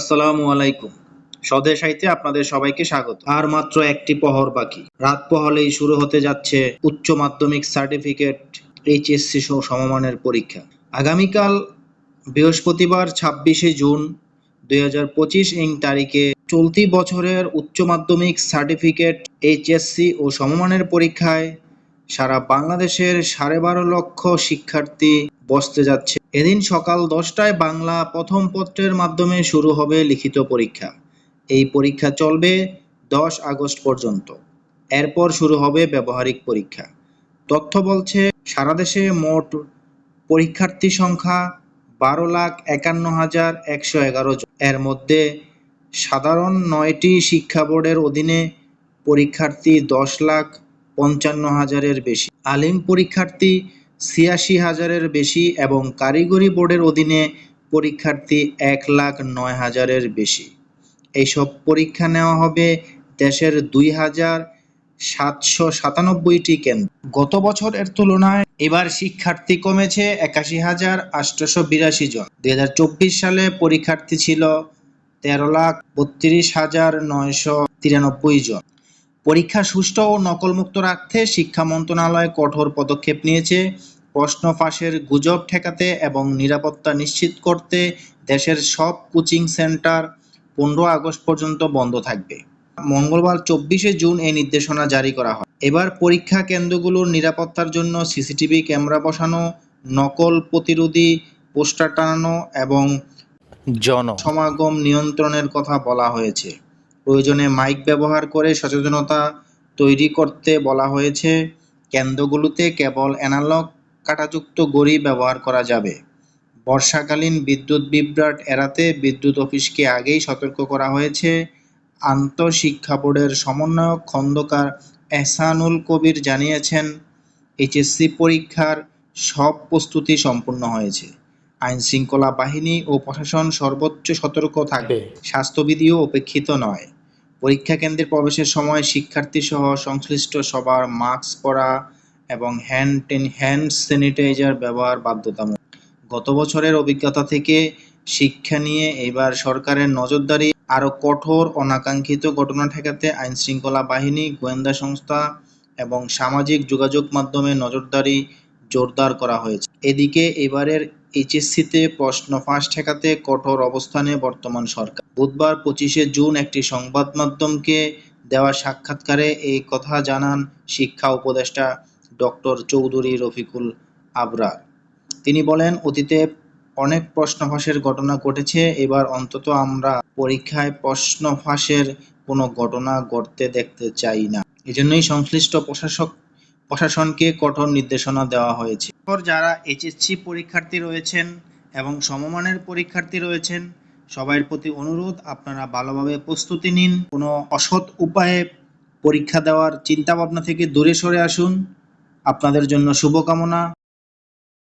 আসসালামু আলাইকুম। স্বদেশাইতে আপনাদের সবাইকে স্বাগত। আর মাত্র একটি পহর বাকি। রাত পোহালেই শুরু হতে যাচ্ছে উচ্চ মাধ্যমিক সার্টিফিকেট এইচএসসি সহ সমমানের পরীক্ষা। আগামীকাল বৃহস্পতিবার ছাব্বিশে জুন দুই হাজার পঁচিশ ইং তারিখে চলতি বছরের উচ্চ মাধ্যমিক সার্টিফিকেট এইচএসসি ও সমমানের পরীক্ষায় সারা বাংলাদেশের সাড়ে বারো লক্ষ শিক্ষার্থী বসতে যাচ্ছে। এদিন সকাল দশটায় বাংলা প্রথম পত্রের মাধ্যমে শুরু হবে লিখিত পরীক্ষা। এই পরীক্ষা চলবে দশ আগস্ট পর্যন্ত। এরপর শুরু হবে ব্যবহারিক পরীক্ষা। তথ্য বলছে, সারা দেশে মোট পরীক্ষার্থী সংখ্যা বারো লাখ একান্ন হাজার একশো এগারো এর মধ্যে সাধারণ নয়টি শিক্ষা বোর্ডের অধীনে পরীক্ষার্থী দশ লাখ পঞ্চান্ন হাজারের বেশি। আলিম পরীক্ষার্থী ছিয়াশি হাজারের বেশি এবং কারিগরি বোর্ডের অধীনে পরীক্ষার্থী এক লাখ নয় হাজারের বেশি। এইসব পরীক্ষা নেওয়া হবে দেশের দুই হাজার সাতশো সাতানব্বইটি কেন্দ্র। গত বছরের তুলনায় এবার শিক্ষার্থী কমেছে একাশি হাজার আটশোশো বিরাশি জন। দুই হাজার চব্বিশ সালে পরীক্ষার্থী ছিল তেরো লাখ বত্রিশ হাজার নয়শো তিরানব্বই জন। পরীক্ষা সুষ্ঠু ও নকলমুক্ত রাখতে শিক্ষা মন্ত্রণালয় কঠোর পদক্ষেপ নিয়েছে। প্রশ্ন ফাঁসের গুজব ঠেকাতে এবং নিরাপত্তা নিশ্চিত করতে দেশের সব কোচিং সেন্টার পনেরো আগস্ট পর্যন্ত বন্ধ থাকবে। মঙ্গলবার চব্বিশে জুন এই নির্দেশনা জারি করা হয়। এবার পরীক্ষা কেন্দ্রগুলোর নিরাপত্তার জন্য সিসিটিভি ক্যামেরা বসানো নকল প্রতিরোধী পোস্টার টানানো এবং জন সমাগম নিয়ন্ত্রণের কথা বলা হয়েছে। প্রয়োজনে মাইক ব্যবহার করে সচেতনতা তৈরি করতে বলা হয়েছে। কেন্দ্রগুলোতে কেবল অ্যানালগ কাঁটাযুক্ত গড়ি ব্যবহার করা যাবে। বর্ষাকালীন বিদ্যুৎ বিভ্রাট এড়াতে বিদ্যুৎ অফিসকে আগেই সতর্ক করা হয়েছে। আন্তঃশিক্ষা বোর্ডের সমন্বয়ক খন্দকার এহসানুল কবির জানিয়েছেন এইচএসসি পরীক্ষার সব প্রস্তুতি সম্পূর্ণ হয়েছে। আইন শৃঙ্খলা বাহিনী ও প্রশাসন সর্বোচ্চ সতর্ক থাকবে। স্বাস্থ্যবিধিও উপেক্ষিত নয়। পরীক্ষা কেন্দ্রে প্রবেশের সময় শিক্ষার্থী সহ সংশ্লিষ্ট সবার মাস্ক পরা এবং হ্যান্ড হ্যান্ড স্যানিটাইজার ব্যবহার বাধ্যতামূলক। গত বছরের অভিজ্ঞতা থেকে শিক্ষা নিয়ে এবার সরকারের নজরদারি আরও কঠোর, অনাকাঙ্ক্ষিত ঘটনা ঠেকাতে আইন শৃঙ্খলা বাহিনী, গোয়েন্দা সংস্থা এবং সামাজিক যোগাযোগ মাধ্যমে নজরদারি জোরদার করা হয়েছে। এদিকে এবারের এইচএসসিতে প্রশ্ন ফাঁস ঠেকাতে কঠোর অবস্থানে বর্তমান সরকার। বুধবার পঁচিশে জুন একটি সংবাদ মাধ্যমকে দেওয়া সাক্ষাৎকারে এই কথা জানান শিক্ষা উপদেষ্টা ডক্টর চৌধুরী রফিকুল আবরার তিনি বলেন, অতীতে অনেক প্রশ্ন ফাঁসের ঘটনা ঘটেছে। এবার অন্তত আমরা পরীক্ষায় প্রশ্ন ফাঁসের কোনো ঘটনা ঘটতে দেখতে চাই না। এজন্যই সংশ্লিষ্ট প্রশাসক প্রশাসনকে কঠোর নির্দেশনা দেওয়া হয়েছে। যারা এইচএসসি পরীক্ষার্থী রয়েছেন এবং সমমানের পরীক্ষার্থী রয়েছেন সবার প্রতি অনুরোধ, আপনারা ভালোভাবে প্রস্তুতি নিন। কোনো অসৎ উপায়ে পরীক্ষা দেওয়ার চিন্তা ভাবনা থেকে দূরে সরে আসুন। আপনাদের জন্য শুভকামনা।